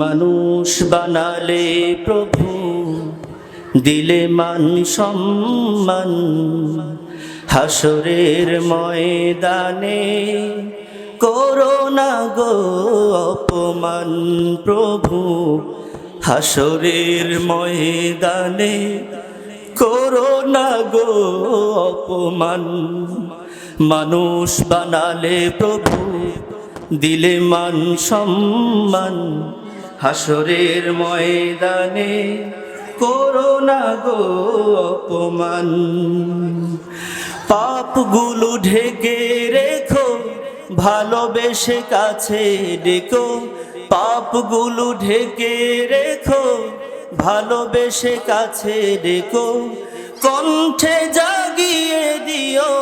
মানুষ বানালে প্রভু, দিলে মান সম্মান। হাসরের ময়দানে করোনা গো অপমান প্রভু, হাসরের ময়দানে করোনা গো অপমান। মানুষ বানালে প্রভু, দিলে মান সম্মান। হাসরের ময়দানে করোনা গো অপমান। পাপগুলো ঢেকে রেখো, ভালোবেসে কাছে ডেকো। পাপগুলো ঢেকে রেখো, ভালোবেসে কাছে ডেকো। কণ্ঠে জাগিয়ে দিও,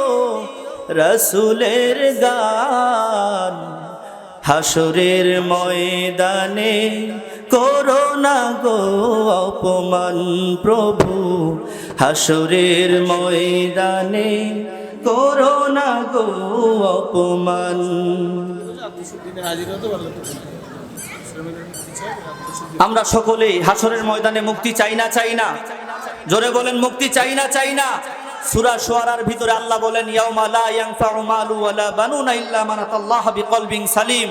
রসুলের গান। হাসরের ময়দানে করোনা গো অপমান প্রভু। হাসরের ময়দানে করোনা গো অপমান। আমরা সকলেই হাসরের ময়দানে মুক্তি চাই না চাই না। জোরে বলেন, মুক্তি চাই না চাই না। সূরা শুআরার ভিতরে আল্লাহ বলেন সালিম।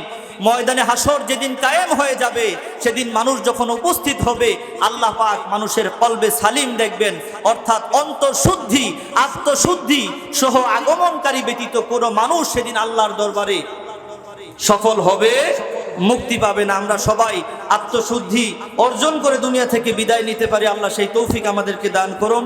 ময়দানে হাসর যেদিন কায়েম হয়ে যাবে, সেদিন মানুষ যখন উপস্থিত হবে, আল্লাহ পাক মানুষের কলবে সালিম দেখবেন। অর্থাৎ অন্তঃশুদ্ধি, আত্মশুদ্ধি সহ আগমনকারী ব্যতীত কোনো মানুষ সেদিন আল্লাহর দরবারে সফল হবে, মুক্তি পাবে না। আমরা সবাই আত্মশুদ্ধি অর্জন করে দুনিয়া থেকে বিদায় নিতে পারি। আল্লাহ সেই তৌফিক আমাদেরকে দান করুন।